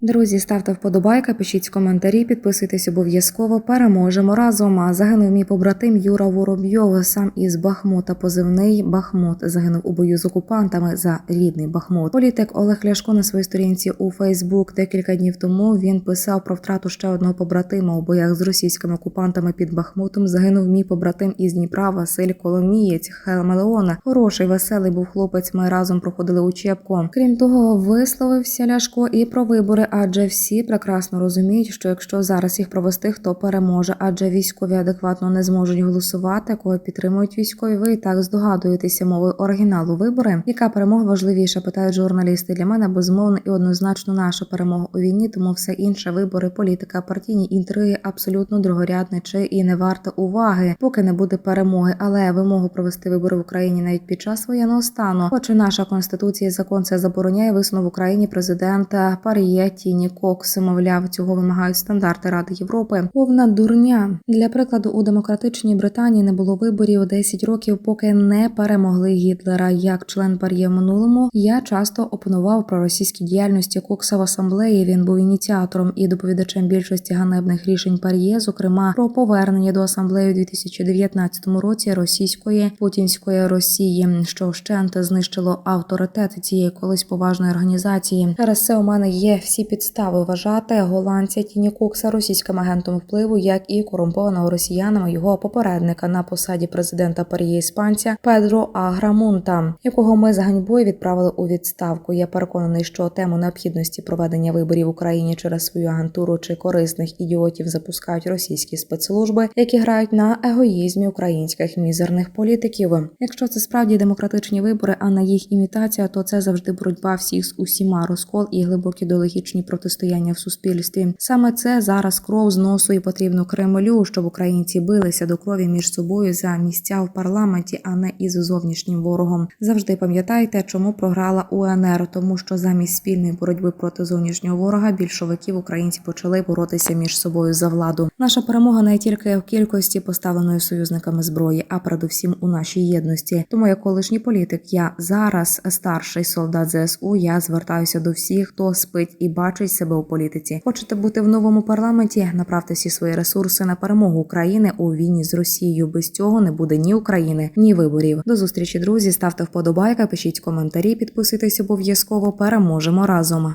Друзі, ставте вподобайка, пишіть коментарі, підписуйтесь обов'язково. Переможемо разом. А Загинув мій побратим Юра Воробйов, сам із Бахмута. Позивний Бахмут загинув у бою з окупантами за рідний Бахмут. Політик Олег Ляшко на своїй сторінці у Фейсбук декілька днів тому він писав про втрату ще одного побратима у боях з російськими окупантами під Бахмутом. Загинув мій побратим із Дніпра Василь Коломієць Хелмелеона. Хороший, веселий був хлопець. Ми разом проходили учебку. Крім того, висловився Ляшко і про вибори, адже всі прекрасно розуміють, що якщо зараз їх провести, хто переможе, адже військові адекватно не зможуть голосувати, кого підтримують військові. Ви і так здогадуєтеся мовою оригіналу вибори. Яка перемога важливіша? Питають журналісти. Для мене безумовно і однозначно наша перемога у війні, тому все інше вибори, політика, партійні інтриги абсолютно другорядне чи і не варте уваги, поки не буде перемоги. Але вимогу провести вибори в Україні навіть під час воєнного стану, хоч і наша конституція закон це забороняє висунув в Україні президента Паріє Тіні Кокс. Мовляв, цього вимагають стандарти Ради Європи. Повна дурня для прикладу у демократичній Британії не було виборів 10 років, поки не перемогли Гітлера. Як член Пар'є в минулому я часто опонував про російські діяльності Кокса в асамблеї. Він був ініціатором і доповідачем більшості ганебних рішень Пар'є, зокрема про повернення до асамблеї у 2019 році російської путінської Росії, що вщент знищило авторитет цієї колись поважної організації. Через це у мене є всі підстави вважати голландця Тіні Кокса російським агентом впливу, як і корумпованого росіянами його попередника на посаді президента Пар'є іспанця Педро Аграмунта, якого ми з ганьбою відправили у відставку. Я переконаний, що тему необхідності проведення виборів в Україні через свою агентуру чи корисних ідіотів запускають російські спецслужби, які грають на егоїзмі українських мізерних політиків. Якщо це справді демократичні вибори, а не їх імітація, то це завжди боротьба всіх з усіма розкол і глибокі ідеологічні протистояння в суспільстві. Саме це зараз кров з носу і потрібно Кремлю, щоб українці билися до крові між собою за місця в парламенті, а не із зовнішнім ворогом. Завжди пам'ятайте, чому програла УНР, тому що замість спільної боротьби проти зовнішнього ворога більшовиків українці почали боротися між собою за владу. Наша перемога не тільки в кількості поставленої союзниками зброї, а передусім у нашій єдності. Тому як колишній політик, я зараз старший солдат ЗСУ. Я звертаюся до всіх, хто спить і бачить себе у політиці. Хочете бути в новому парламенті? Направте всі свої ресурси на перемогу України у війні з Росією. Без цього не буде ні України, ні виборів. До зустрічі, друзі. Ставте вподобайка, пишіть коментарі, підписуйтесь обов'язково. Переможемо разом.